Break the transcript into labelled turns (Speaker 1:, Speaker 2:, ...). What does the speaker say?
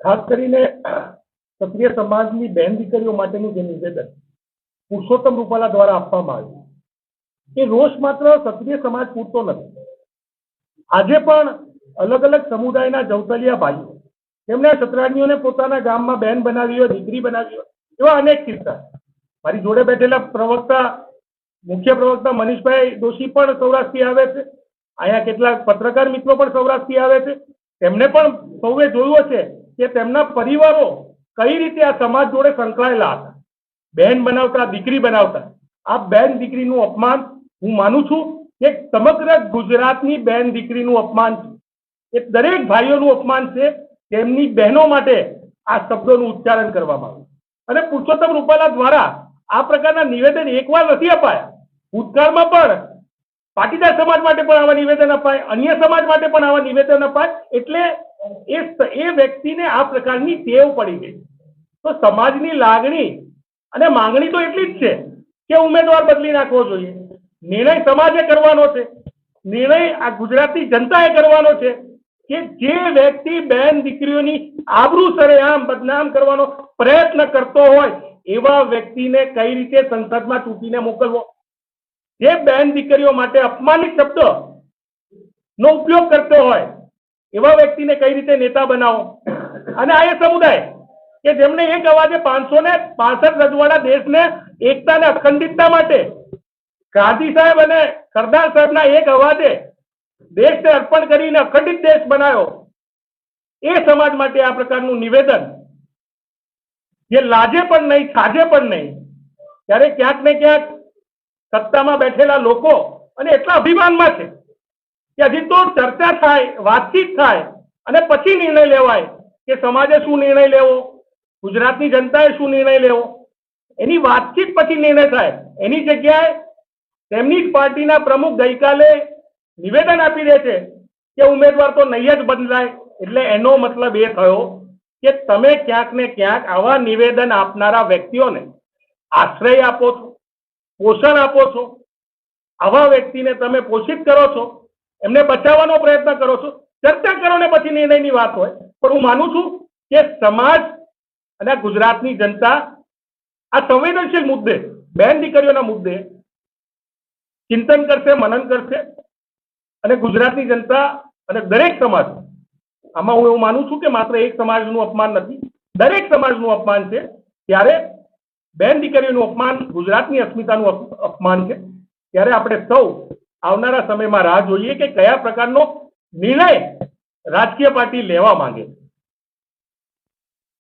Speaker 1: ખાસ કરીને ક્ષત્રિય સમાજની બહેન દીકરીઓ માટેનું જે નિવેદન પુરુષોત્તમ રૂપાલા દ્વારા આપવામાં આવ્યું એ રોષ માત્ર ક્ષત્રિય સમાજ પૂરતો નથી. આજે પણ અલગ અલગ સમુદાયના જૌતલિયા ભાઈઓ, તેમણે સતરાણીઓને પોતાના ગામમાં બહેન બનાવી હોય, દીકરી બનાવી હોય, એવા અનેક કિસ્સા મારી જોડે બેઠેલા પ્રવક્તા, મુખ્ય પ્રવક્તા મનીષભાઈ દોશી પણ સૌરાષ્ટ્રથી આવે છે. અહીંયા કેટલાક પત્રકાર મિત્રો પણ સૌરાષ્ટ્રથી આવે છે. તેમને પણ સૌએ જોયું છે કે તેમના પરિવારો કઈ રીતે આ સમાજ જોડે સંકળાયેલા હતા. બહેન બનાવતા, દીકરી બનાવતા. આ બેન દીકરીનું અપમાન હું માનું છું કે સમગ્ર ગુજરાતની બેન દીકરીનું અપમાન છે. એ દરેક ભાઈઓનું અપમાન છે. તેમની બહેનો માટે આ શબ્દોનું ઉચ્ચારણ કરવામાં આવ્યું. અને પુરુષોત્તમ રૂપાલા દ્વારા આ પ્રકારના નિવેદન એકવાર નથી અપાયા. ભૂતકાળમાં પણ પાટીદાર સમાજ માટે પણ આવા નિવેદન અપાય, અન્ય સમાજ માટે પણ આવા નિવેદન અપાય, એટલે એ એ વ્યક્તિને આ પ્રકારની ટેવ પડી ગઈ. તો સમાજની લાગણી અને માંગણી તો એટલી જ છે કે ઉમેદવાર બદલી નાખવો જોઈએ. નિર્ણય સમાજે કરવાનો છે. નિર્ણય આ ગુજરાતની જનતાએ કરવાનો છે કે જે વ્યક્તિ બેન દીકરીઓની આબરૂ સરેઆમ બદનામ કરવાનો પ્રયત્ન કરતો હોય એવા વ્યક્તિને કઈ રીતે સંસદમાં ચૂંટીને મોકલવો? જે બેન દીકરીઓ માટે અપમાનિત શબ્દ નો ઉપયોગ કરતો હોય, એવા વ્યક્તિને કઈ રીતે નેતા બનાવો? અને આ એ સમુદાય કે જેમને એક અવાજે પાંચસો ને પાસઠ રજવાડા દેશને એકતા અને અખંડિતતા માટે ગાંધી સાહેબ અને સરદાર સાહેબના એક અવાજે દેશને અર્પણ કરીને અખંડિત દેશ બનાવ્યો, એ સમાજ માટે આ પ્રકારનું નિવેદન જે લાજે પણ નહીં સાજે પણ નહીં. ત્યારે ક્યાંક ને ક્યાંક સત્તામાં બેઠેલા લોકો, અને એટલા અભિમાનમાં છે કે હજી તો ચર્ચા થાય, વાતચીત થાય, અને પછી નિર્ણય લેવાય કે સમાજે શું નિર્ણય લેવો, ગુજરાતની જનતાએ શું નિર્ણય લેવો. એની વાતચીત પછી નિર્ણય થાય. એની જગ્યાએ તેમની જ પાર્ટીના પ્રમુખ ગઈકાલે નિવેદન આપી દે છે કે ઉમેદવાર તો નહીં જ બદલાય, એટલે એનો મતલબ એ થયો કે તમે ક્યાંક ને ક્યાંક આવા નિવેદન આપનારા વ્યક્તિઓને આશ્રય આપો છો, પોષણ આપો છો. આવા વ્યક્તિને તમે પોષિત કરો છો, એમને બચાવવાનો પ્રયત્ન કરો છો. ચર્ચા કરો ને પછી નિર્ણયની વાત હોય. પણ હું માનું છું કે સમાજ અને ગુજરાતની જનતા આ સંવેદનશીલ મુદ્દે બેન દીકરીઓના મુદ્દે ચિંતન કરશે, મનન કરશે અને ગુજરાતની જનતા અને દરેક સમાજ આમાં હું એવું માનું છું કે માત્ર એક સમાજનું અપમાન નથી, દરેક સમાજનું અપમાન છે. ત્યારે બેન દીકરીઓનું અપમાન, ગુજરાતની અસ્મિતાનું અપમાન છે. ત્યારે આપણે સૌ આવનારા સમયમાં રાહ જોઈએ કે કયા પ્રકારનો નિર્ણય રાજકીય પાર્ટી લેવા માંગે છે.